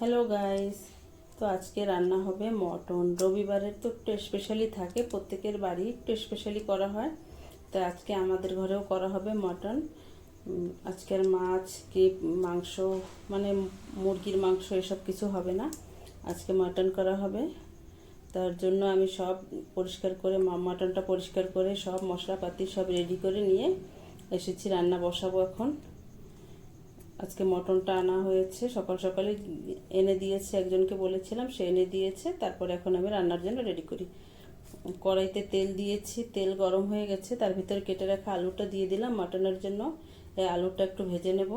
Hello guys তো আজকে রান্না হবে মটন। রবিবারের তো একটু স্পেশালি থাকে, প্রত্যেকের বাড়ি একটু স্পেশালি করা হয়। তো আজকে আমাদের ঘরেও করা হবে মটন। আজকের মাছ, কি মাংস মানে মুরগির মাংস এসব কিছু হবে না। আজকে মটন করা হবে। তার জন্য আমি সব পরিষ্কার করে মটনটা পরিষ্কার করে সব মশলাপাতি সব রেডি করে নিয়ে এসেছি রান্না বসাবো এখন। আজকে মটনটা আনা হয়েছে। সকাল সকালে এনে দিয়েছে, একজনকে বলেছিলাম, সে এনে দিয়েছে। তারপর এখন আমি রান্নার জন্য রেডি করি। কড়াইতে তেল দিয়েছি, তেল গরম হয়ে গেছে। তার ভিতরে কেটে রাখা আলুটা দিয়ে দিলাম মাটনের জন্য। এই আলুটা একটু ভেজে নেব।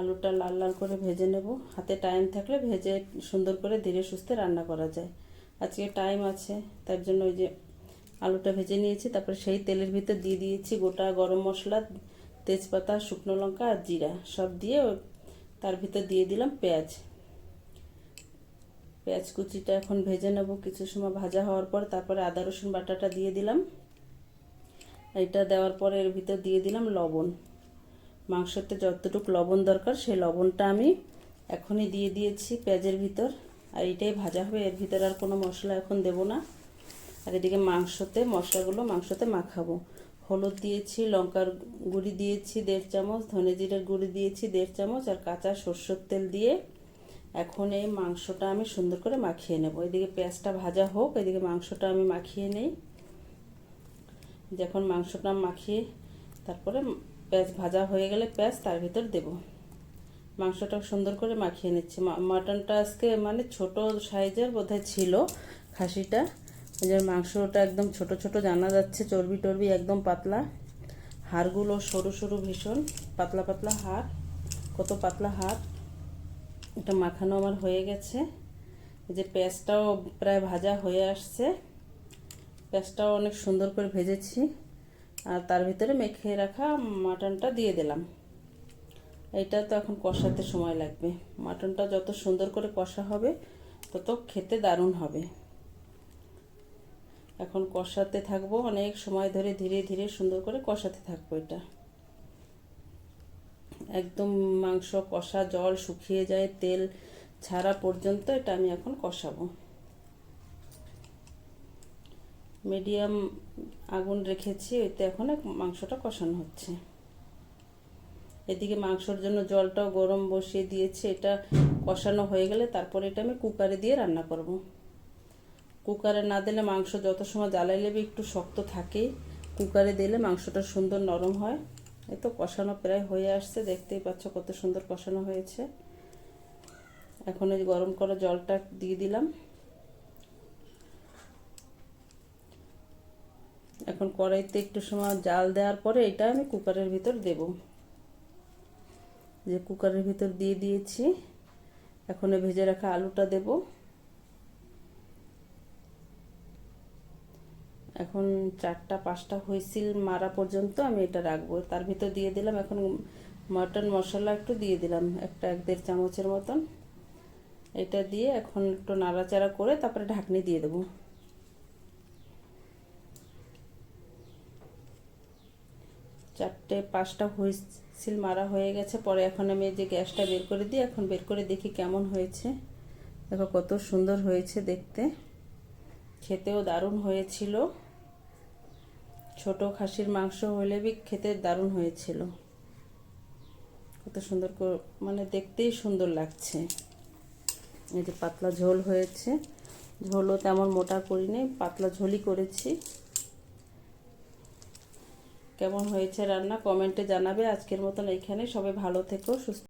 আলুটা লাল লাল করে ভেজে নেব। হাতে টাইম থাকলে ভেজে সুন্দর করে ধীরে সুস্থে রান্না করা যায়। আজকে টাইম আছে, তার জন্য ওই যে আলুটা ভেজে নিয়েছি। তারপরে সেই তেলের ভিতর দিয়ে দিয়েছি গোটা গরম মশলা। তেজপাতা, শুকনো লঙ্কা আর জিরা সব দিয়ে তার ভিতর দিয়ে দিলাম পেঁয়াজ। পেঁয়াজ কুচিটা এখন ভেজে নেব। কিছু সময় ভাজা হওয়ার পর তারপরে আদা, রসুন বাটাটা দিয়ে দিলাম। এটা দেওয়ার পরে এর ভিতর দিয়ে দিলাম লবণ। মাংসতে যতটুকু লবণ দরকার সেই লবণটা আমি এখনই দিয়ে দিয়েছি পেঁয়াজের ভিতর। আর এটাই ভাজা হবে। এর ভিতর আর কোনো মশলা এখন দেব না। আর এদিকে মাংসতে, মশলাগুলো মাংসতে মাখাবো। হলুদ দিয়েছি, লঙ্কার গুঁড়ি দিয়েছি, দেড় চামচ, ধনে জিরের গুঁড়ি দিয়েছি, দেড় চামচ, আর কাঁচা সর্ষের তেল দিয়ে এখন এই মাংসটা আমি সুন্দর করে মাখিয়ে নেব। এদিকে পেঁয়াজটা ভাজা হোক, এদিকে মাংসটা আমি মাখিয়ে নেই। যখন মাংসটা মাখিয়ে তারপরে পেঁয়াজ ভাজা হয়ে গেলে পেঁয়াজ তার ভিতর দেব। মাংসটা সুন্দর করে মাখিয়ে নিচ্ছি। মাটনটা আজকে মানে ছোট সাইজের বোধহয় ছিল, খাসিটা। ওই জন্য মাংসটা একদম ছোট ছোট জানা যাচ্ছে, চর্বি টর্বি একদম পাতলা। হাড়গুলো সরু সরু ভীষণ, পাতলা পাতলা হাড়, কত পাতলা হাড়। এটা মাখানো আমার হয়ে গেছে। এই যে পেঁয়াজটাও প্রায় ভাজা হয়ে আসছে। পেঁয়াজটাও অনেক সুন্দর করে ভেজেছি। আর তার ভিতরে মেখে রাখা মাটনটা দিয়ে দিলাম। এইটা তো এখন কষাতে সময় লাগবে। মাটনটা যত সুন্দর করে কষা হবে, তত খেতে দারুণ হবে। এখন কষাতে থাকব। অনেক সময় ধরে ধীরে ধীরে সুন্দর করে কষাতে থাকব এটা। একদম মাংস কষা, জল শুকিয়ে যায়, তেল ছাড়া পর্যন্ত এটা আমি এখন কষাবো। মিডিয়াম আগুন রেখেছি, ওইতে এখন মাংসটা কষানো হচ্ছে। এদিকে মাংসর জন্য জলটাও গরম বসিয়ে দিয়েছি, এটা কষানো হয়ে গেলে তারপরে এটা আমি কুকারে দিয়ে রান্না করব। কুকারে না দিলে মাংস যত সময় জ্বালাইলে একটু শক্ত থাকে। কুকারে দিলে মাংসটা সুন্দর নরম হয়। এই তো কষানো প্রায় হয়ে আসছে, দেখতেই পাচ্ছ কত সুন্দর কষানো হয়েছে। এখন এই গরম করা জলটা দিয়ে দিলাম। এখন কড়াইতে একটু সময় জাল দেওয়ার পরে এটা আমি কুকারের ভিতর দেব। যে কুকারের ভিতর দিয়ে দিয়েছি, এখন ভেজে রাখা আলুটা দেব। এখন চারটা, পাঁচটা হুইসিল মারা পর্যন্ত আমি এটা রাখব। তার ভিতর দিয়ে দিলাম, এখন মটন মশলা একটু দিয়ে দিলাম, একটা এক দেড় চামচের মতন। এটা দিয়ে এখন একটু নাড়াচাড়া করে তারপরে ঢাকনি দিয়ে দেবো। চারটে, পাঁচটা হুইসিল মারা হয়ে গেছে। পরে এখন আমি যে গ্যাসটা বের করে দিই, এখন বের করে দেখি কেমন হয়েছে। দেখো কত সুন্দর হয়েছে দেখতে। খেতেও দারুণ হয়েছিল। ছোট খাসির মাংস হলে বি খেতে দারুণ হয়েছিল। কত সুন্দর মানে দেখতেই সুন্দর লাগছে। এই যে পাতলা ঝোল হয়েছে। ঝোলও তেমন মোটা করিনি, পাতলা ঝোলই করেছি। কেমন হয়েছে রান্না কমেন্টে জানাবে। আজকের মতন এইখানে সবাই ভালো থেকো, সুস্থ